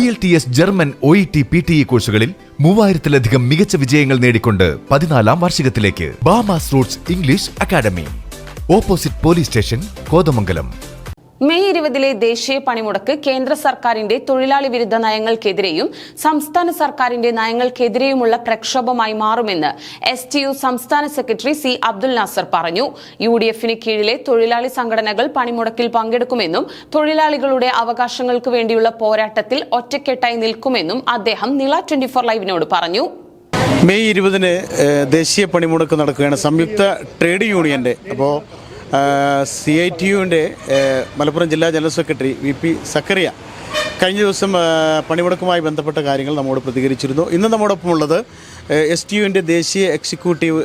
I L T S German O E T P T E കോഴ്സുകളിൽ മൂവായിരത്തിലധികം മികച്ച വിജയങ്ങൾ നേടിക്കൊണ്ട് പതിനാലാം വാർഷികത്തിലേക്ക് Bamas roots English academy. Opposite police station Kothamangalam. May ഇരുപതിലെ ദേശീയ പണിമുടക്ക് കേന്ദ്ര സർക്കാരിന്റെ തൊഴിലാളി വിരുദ്ധ നയങ്ങൾക്കെതിരെയും സംസ്ഥാന സർക്കാരിന്റെ നയങ്ങൾക്കെതിരെയുമുള്ള പ്രക്ഷോഭമായി മാറുമെന്ന് എസ് ടി യു സംസ്ഥാന സെക്രട്ടറി സി അബ്ദുൽ നാസർ പറഞ്ഞു. യു ഡി എഫിന് കീഴിലെ തൊഴിലാളി സംഘടനകൾ പണിമുടക്കിൽ പങ്കെടുക്കുമെന്നും തൊഴിലാളികളുടെ അവകാശങ്ങൾക്ക് വേണ്ടിയുള്ള പോരാട്ടത്തിൽ ഒറ്റക്കെട്ടായി നിൽക്കുമെന്നും അദ്ദേഹം നില ട്വന്റി ഫോർ ലൈവിനോട് പറഞ്ഞു. മെയ് ഇരുപതിന് ദേശീയ പണിമുടക്ക് നടക്കുകയാണ് സംയുക്ത ട്രേഡ് യൂണിയന്റെ. അപ്പോൾ സി ഐ ടി യുവിന്റെ മലപ്പുറം ജില്ലാ general secretary V P Zakariya കഴിഞ്ഞ ദിവസം പണിമുടക്കുമായി ബന്ധപ്പെട്ട കാര്യങ്ങൾ നമ്മോട് പ്രതികരിച്ചിരുന്നു. ഇന്ന് നമ്മോടൊപ്പം ഉള്ളത് എസ് ടി യുവിന്റെ ദേശീയ എക്സിക്യൂട്ടീവ്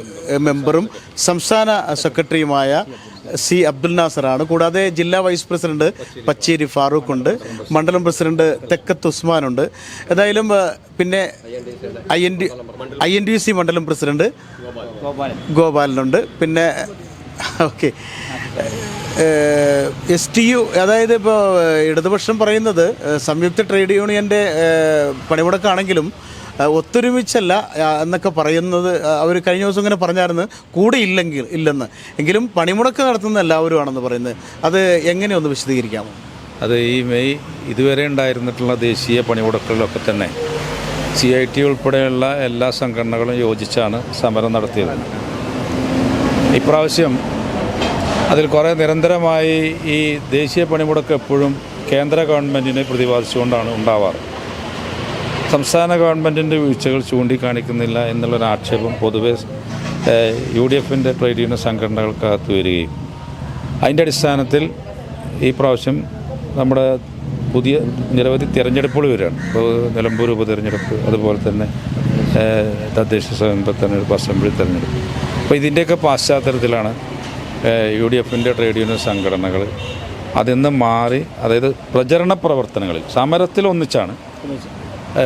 മെമ്പറും സംസ്ഥാന സെക്രട്ടറിയുമായ സി അബ്ദുൽ നാസറാണ്. കൂടാതെ ജില്ലാ വൈസ് പ്രസിഡന്റ് പച്ചേരി ഫാറൂഖ് ഉണ്ട് മണ്ഡലം പ്രസിഡന്റ് തെക്കത്ത് ഉസ്മാനുണ്ട്. ഏതായാലും പിന്നെ I N D I N D C മണ്ഡലം പ്രസിഡന്റ് ഗോപാലനുണ്ട്. പിന്നെ ഓക്കെ. എസ് ടി യു അതായത് ഇപ്പോൾ ഇടതുപക്ഷം പറയുന്നത് സംയുക്ത ട്രേഡ് യൂണിയന്റെ പണിമുടക്കാണെങ്കിലും ഒത്തൊരുമിച്ചല്ല എന്നൊക്കെ പറയുന്നത് അവർ കഴിഞ്ഞ ദിവസം ഇങ്ങനെ പറഞ്ഞായിരുന്നു കൂടെ ഇല്ലെങ്കിൽ ഇല്ലെന്ന്. എങ്കിലും പണിമുടക്ക് നടത്തുന്ന എല്ലാവരും ആണെന്ന് പറയുന്നത്. അത് എങ്ങനെയൊന്ന് വിശദീകരിക്കാമോ? അത് ഈ മെയ് ഇതുവരെ ഉണ്ടായിരുന്നിട്ടുള്ള ദേശീയ പണിമുടക്കുകളിലൊക്കെ തന്നെ സി ഐ ടി ഉൾപ്പെടെയുള്ള എല്ലാ സംഘടനകളും യോജിച്ചാണ് സമരം നടത്തിയത്. ഇപ്രാവശ്യം അതിൽ കുറേ നിരന്തരമായി ഈ ദേശീയ പണിമുടക്ക് എപ്പോഴും കേന്ദ്ര ഗവൺമെന്റിനെ പ്രതിപാദിച്ചുകൊണ്ടാണ് ഉണ്ടാവാറ്. സംസ്ഥാന ഗവൺമെന്റിന്റെ വീഴ്ചകൾ ചൂണ്ടിക്കാണിക്കുന്നില്ല എന്നുള്ളൊരു ആക്ഷേപം പൊതുവെ യു ഡി എഫിന്റെ ട്രേഡ് യൂണിയൻ സംഘടനകൾക്കകത്ത് വരികയും. അതിന്റെ അടിസ്ഥാനത്തിൽ ഈ പ്രാവശ്യം നമ്മുടെ പുതിയ നിരവധി തിരഞ്ഞെടുപ്പുകൾ വരികയാണ്. ഇപ്പോൾ നിലമ്പൂർ ഉപതിരഞ്ഞെടുപ്പ് അതുപോലെ തന്നെ തദ്ദേശ സ്വയംഭരണ തെരഞ്ഞെടുപ്പ് അസംബ്ലി തെരഞ്ഞെടുപ്പ്. അപ്പോൾ ഇതിന്റെയൊക്കെ പശ്ചാത്തലത്തിലാണ് യു ഡി എഫിന്റെ ട്രേഡ് യൂണിയൻ സംഘടനകൾ അതിൽ നിന്ന് മാറി അതായത് പ്രചരണ പ്രവർത്തനങ്ങളിൽ സമരത്തിൽ ഒന്നിച്ചാണ്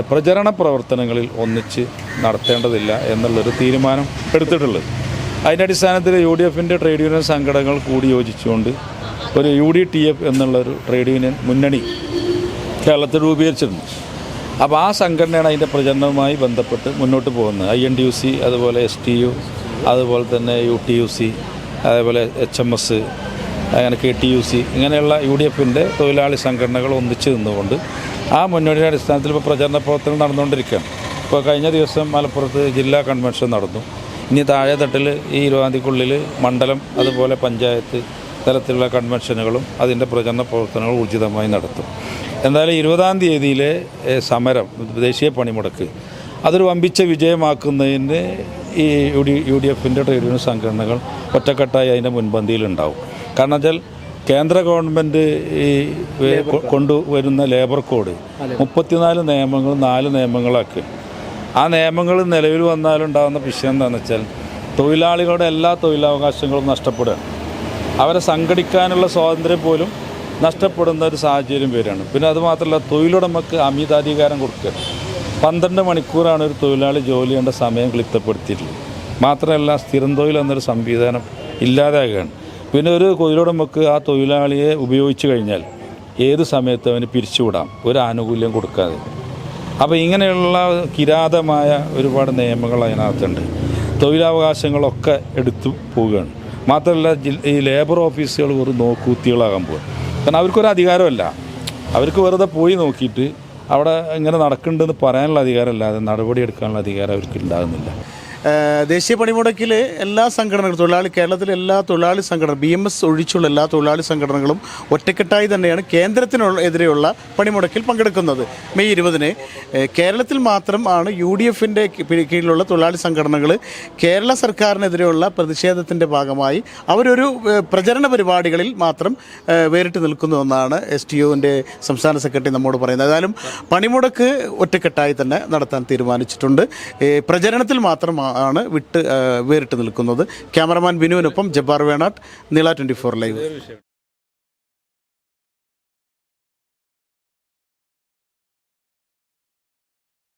പ്രചരണ പ്രവർത്തനങ്ങളിൽ ഒന്നിച്ച് നടത്തേണ്ടതില്ല എന്നുള്ളൊരു തീരുമാനം എടുത്തിട്ടുള്ളത്. അതിന്റെ അടിസ്ഥാനത്തിൽ യു ഡി എഫിന്റെ ട്രേഡ് യൂണിയൻ സംഘടനകൾ കൂടി യോജിച്ചുകൊണ്ട് ഒരു യു ഡി ടി എഫ് എന്നുള്ളൊരു ട്രേഡ് യൂണിയൻ മുന്നണി കേരളത്തിൽ രൂപീകരിച്ചിരുന്നു അപ്പോൾ ആ സംഘടനയാണ് അതിന്റെ പ്രചരണവുമായി ബന്ധപ്പെട്ട് മുന്നോട്ട് പോകുന്നത്. I N T U C അതുപോലെ എസ് ടി യു അതുപോലെ തന്നെ യു ടി യു സി അതേപോലെ എച്ച് എം എസ് അങ്ങനെ കെ ടി യു സി ഇങ്ങനെയുള്ള യു ഡി എഫിന്റെ തൊഴിലാളി സംഘടനകൾ ഒന്നിച്ച് നിന്നുകൊണ്ട് ആ മുന്നണിയുടെ അടിസ്ഥാനത്തിൽ ഇപ്പോൾ പ്രചരണ പ്രവർത്തനം നടന്നുകൊണ്ടിരിക്കുകയാണ്. ഇപ്പോൾ കഴിഞ്ഞ ദിവസം മലപ്പുറത്ത് ജില്ലാ കൺവെൻഷൻ നടന്നു. ഇനി താഴെ തട്ടിൽ ഈ ഇരുപതാം തീയതിക്കുള്ളിൽ മണ്ഡലം അതുപോലെ പഞ്ചായത്ത് തലത്തിലുള്ള കൺവെൻഷനുകളും അതിന്റെ പ്രചരണ പ്രവർത്തനങ്ങളും ഊർജിതമായി നടത്തും. എന്തായാലും ഇരുപതാം തീയതിയിലെ സമരം ദേശീയ പണിമുടക്ക് അതൊരു വമ്പിച്ച വിജയമാക്കുന്നതിന് ഈ യു ഡി യു ഡി എഫിന്റെ ട്രേഡ് യൂണിയൻ സംഘടനകൾ ഒറ്റക്കെട്ടായി അതിന്റെ മുൻപന്തിയിലുണ്ടാവും. കാരണം വെച്ചാൽ കേന്ദ്ര ഗവൺമെന്റ് ഈ കൊണ്ടുവരുന്ന ലേബർ കോഡ് മുപ്പത്തിനാല് നിയമങ്ങൾ നാല് നിയമങ്ങളാക്കി. ആ നിയമങ്ങൾ നിലവിൽ വന്നാലുണ്ടാകുന്ന വിഷയം എന്താണെന്ന് വെച്ചാൽ തൊഴിലാളികളുടെ എല്ലാ തൊഴിലവകാശങ്ങളും നഷ്ടപ്പെടുകയാണ്. അവരെ സംഘടിക്കാനുള്ള സ്വാതന്ത്ര്യം പോലും നഷ്ടപ്പെടുന്ന ഒരു സാഹചര്യം വരികയാണ്. പിന്നെ അതുമാത്രമല്ല തൊഴിലുടമക്ക് അമിതാധികാരം കൊടുക്കുക. പന്ത്രണ്ട് മണിക്കൂറാണ് ഒരു തൊഴിലാളി ജോലി ചെയ്യേണ്ട സമയം ക്ലിപ്തപ്പെടുത്തിയിട്ടുള്ളത് മാത്രമല്ല സ്ഥിരം തൊഴിൽ എന്നൊരു സംവിധാനം ഇല്ലാതാകുകയാണ്. പിന്നെ ഒരു തൊഴിലുടമക്ക് ആ തൊഴിലാളിയെ ഉപയോഗിച്ചു കഴിഞ്ഞാൽ ഏത് സമയത്ത് അവന് പിരിച്ചുവിടാം. ഒരു ആനുകൂല്യം കൊടുക്കാതെ. അപ്പോൾ ഇങ്ങനെയുള്ള കിരാതമായ ഒരുപാട് നിയമങ്ങൾ അതിനകത്തുണ്ട്. തൊഴിലവകാശങ്ങളൊക്കെ എടുത്തു പോവുകയാണ്. മാത്രമല്ല ഈ ലേബർ ഓഫീസുകൾ ഒരു നോക്കൂത്തികളാകാൻ പോകും കാരണം അവർക്കൊരു അധികാരമല്ല. അവർക്ക് വെറുതെ പോയി നോക്കിയിട്ട് അവിടെ ഇങ്ങനെ നടക്കുന്നുണ്ടെന്ന് പറയാനുള്ള അധികാരമല്ലാതെ നടപടിയെടുക്കാനുള്ള അധികാരം അവർക്ക് ഉണ്ടാകുന്നില്ല ദേശീയ പണിമുടക്കിൽ എല്ലാ സംഘടനകളും തൊഴിലാളി കേരളത്തിലെ എല്ലാ തൊഴിലാളി സംഘടന ബി എം എസ് ഒഴിച്ചുള്ള എല്ലാ തൊഴിലാളി സംഘടനകളും ഒറ്റക്കെട്ടായി തന്നെയാണ് കേന്ദ്രത്തിനെതിരെയുള്ള പണിമുടക്കിൽ പങ്കെടുക്കുന്നത്. മെയ് ഇരുപതിന് കേരളത്തിൽ മാത്രം ആണ് യു ഡി എഫിന്റെ കീഴിലുള്ള തൊഴിലാളി സംഘടനകൾ കേരള സർക്കാരിനെതിരെയുള്ള പ്രതിഷേധത്തിന്റെ ഭാഗമായി അവരൊരു പ്രചരണ പരിപാടികളിൽ മാത്രം വേറിട്ട് നിൽക്കുന്നുവെന്നാണ് എസ് ടി യുവിന്റെ സംസ്ഥാന സെക്രട്ടറി നമ്മോട് പറയുന്നത്. ഏതായാലും പണിമുടക്ക് ഒറ്റക്കെട്ടായി തന്നെ നടത്താൻ തീരുമാനിച്ചിട്ടുണ്ട്. പ്രചരണത്തിൽ മാത്രം ആണ് വിട്ട് വേറിട്ട് നിൽക്കുന്നത്. ക്യാമറമാൻ ബിനുവിനൊപ്പം ജബ്ബാർ വേണാട്ട് നീള ട്വന്റി ഫോർ ലൈവ്.